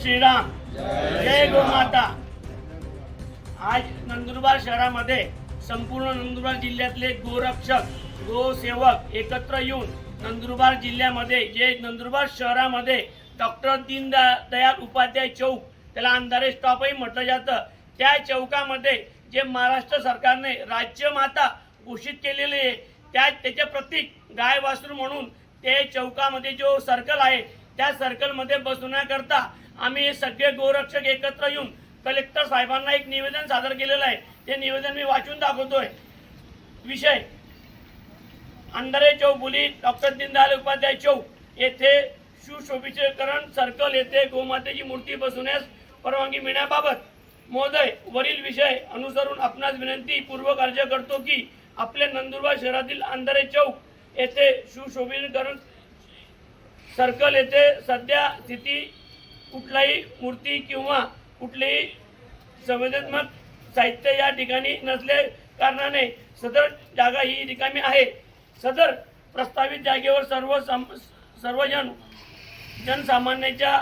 श्रीराम। जय गोमाता आज नंदुरबार शहरामध्ये संपूर्ण नंदुरबार जिल्ह्यातले गोरक्षक गोसेवक एकत्र येऊन नंदुरबार जिल्ह्यामध्ये जे नंदुरबार शहरामध्ये डॉक्टर दीनदयाळ उपाध्याय चौक त्याला अंधारे स्टॉपही म्हटलं जातं. त्या चौकामध्ये जे महाराष्ट्र सरकारने राज्यमाता घोषित केलेले आहे त्या त्याचे प्रतीक गाय वासरू म्हणून ते चौकामध्ये जो सर्कल आहे त्या सर्कलमध्ये बसवण्याकरता आम्ही सगळे गोरक्षक एकत्र येऊन कलेक्टर साहेबांना एक निवेदन सादर केलेलं आहे. ते निवेदन मी वाचून दाखवतोय. विषय. अंधारे चौक बुली डॉक्टर दीनदयाल उपाध्याय चौक. येथे सुशोभीकरण सर्कल येथे गोमातेची मूर्ती बसवण्यास परवानगी मिळण्याबाबत महोदय वरील विषय अनुसरून आपणास विनंती पूर्वक अर्ज करतो की आपल्या नंदुरबार शहरातील अंधारे चौक येथे सुशोभीकरण सर्कल येथे सध्या स्थिती कुठलाही मूर्ती किंवा कुठलेही संवेदनात्मक साहित्य या ठिकाणी नसले कारणाने सदर जागा ही रिकामी आहे. सदर प्रस्तावित जागेवर सर्व सम- सर्वजण जनसामान्याच्या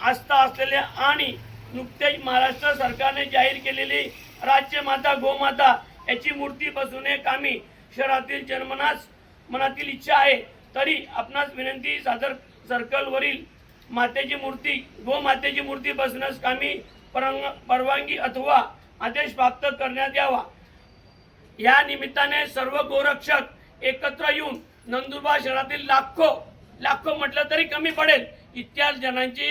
आस्था असलेल्या आणि नुकतेच महाराष्ट्र सरकारने जाहीर केलेली राज्यमाता गोमाता याची मूर्ती बसवणे कामी शहरातील जन्मनास मनातील इच्छा आहे. तरी आपणास विनंती सादर सर्कलवरील मातेची मूर्ती गोमातेची मूर्ती बसण्यास कामी परंग परवानगी अथवा आदेश प्राप्त करण्यात यावा. या निमित्ताने सर्व गोरक्षक एकत्र येऊन नंदुरबार शहरातील लाखो लाखो म्हटलं तरी कमी पडेल इतक्या जणांची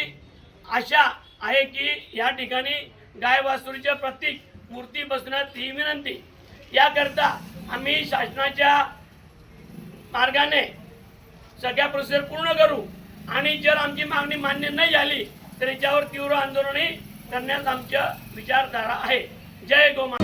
आशा आहे की या ठिकाणी गाय वासुरीचे प्रतीक मूर्ती बसण्यात ही विनंती. याकरता आम्ही शासनाच्या मार्गाने सगळ्या प्रोसेस पूर्ण करू. आणि जर आमची मागणी मान्य नाही झाली तर याच्यावर तीव्र आंदोलनही करण्यास आमच्या विचारधारा आहे. जय गोमा